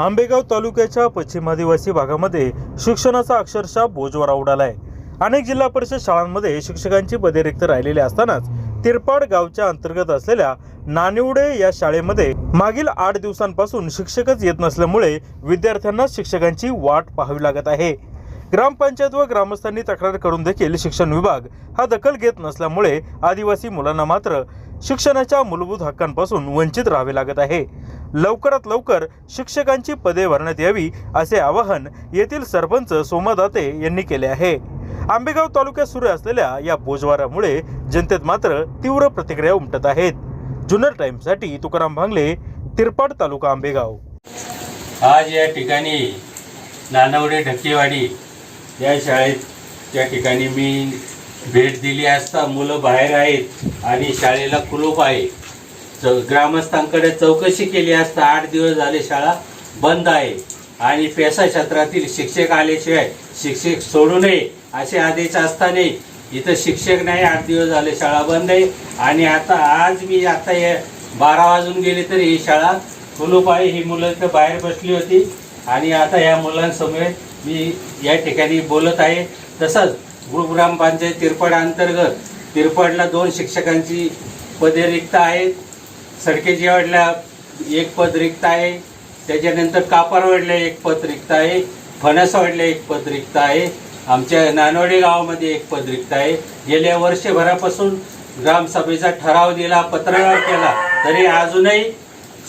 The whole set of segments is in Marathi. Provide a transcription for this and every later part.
आंबेगाव तालुक्याच्या पश्चिम आदिवासी भागामध्ये शिक्षणाचा अक्षरशः बोजवारा उडालाय. अनेक जिल्हा परिषद शाळांमध्ये शिक्षकांची पदे रिक्त राहिलेली असतानाच तिरपाड गावच्या अंतर्गत असलेल्या नानिवडे या शाळेमध्ये मागील आठ दिवसांपासून शिक्षकच येत नसल्यामुळे विद्यार्थ्यांना शिक्षकांची वाट पाहावी लागत आहे. ग्रामपंचायत व ग्रामस्थांनी तक्रार करून देखील शिक्षण विभाग हा दखल घेत नसल्यामुळे आदिवासी मुलांना मात्र शिक्षणाच्या मूलभूत हक्कांपासून वंचित राहावे लागत आहे. लवकरात लवकर शिक्षकांची पदे भरण्यात यावी असे आवाहन येथील सरपंच सोमा दाते यांनी केले आहे. आंबेगाव तालुक्यात सुरू असलेल्या या बोजवारामुळे जनतेत मात्र तीव्र प्रतिक्रिया उमटत आहेत. जुनर टाइम्ससाठी तुकाराम भांगले तिरपाड तालुका आंबेगाव. आज या ठिकाणी नानावडे ढक्केवाडी या शाळेत त्या ठिकाणी मी भेट दिली असता मुलं बाहेर आहेत आणि शाळेला कुलूप आहे. ग्रामस्थांकडे चौकशी केली असता आठ दिवस झाले शाळा बंद आहे. आणि पेसा क्षेत्रातील शिक्षक आल्याशिवाय शिक्षक सोडू नये असे आदेश असताना इथं शिक्षक नाही आठ दिवस झाले शाळा बंद आहे. आणि आता आज मी आता हे बारा वाजून गेले तरी ही शाळा कुलूप ही मुलं इथं बाहेर बसली होती. आणि आता या मुलांसमोर मी या ठिकाणी बोलत आहे. तसंच गुरुग्राम पंचायत तिरपड अंतर्गत तिरपडला दोन शिक्षकांची पदे रिक्त आहेत. सडकेजीवाडला एक पद रिक्त आहे. त्याच्यानंतर कापारवाडला एक पद रिक्त आहे. फणसवाडला एक पद रिक्त आहे. आमच्या नानवडे गावामध्ये एक पद रिक्त आहे. गेल्या वर्षभरापासून ग्रामसभेचा ठराव दिला पत्रव्यवहार केला तरी अजूनही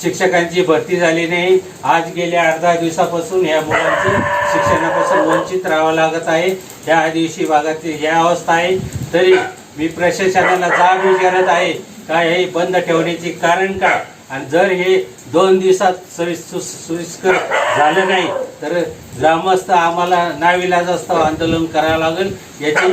शिक्षकांची भरती झाली नाही. आज गेल्या अर्धा दिवसापासून या मुलांचे शिक्षणापासून वंचित राहावं लागत आहे. या दिवशी भागातील ह्या अवस्था आहे. तरी मी प्रशासनाला जाब विचारत आहे. काय हे बंद ठेवण्याचे कारण काय आणि जर हे दोन दिवसात सोयी- सोयीस्कर झालं नाही तर ग्रामस्थ आम्हाला नाविलाज असतं आंदोलन करावं लागेल. याची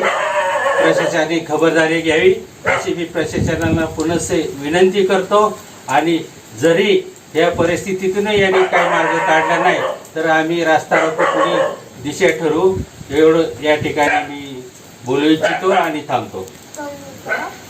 प्रशासनाने खबरदारी घ्यावी. अशी मी प्रशासनाला पुनश्च विनंती करतो. आणि जरी या परिस्थितीतून यांनी काही मार्ग काढला नाही तर आम्ही रास्ता रोको पुढे दिशा ठरवू. एवढं या ठिकाणी मी बोलू इच्छितो आणि थांबतो. हो, हो.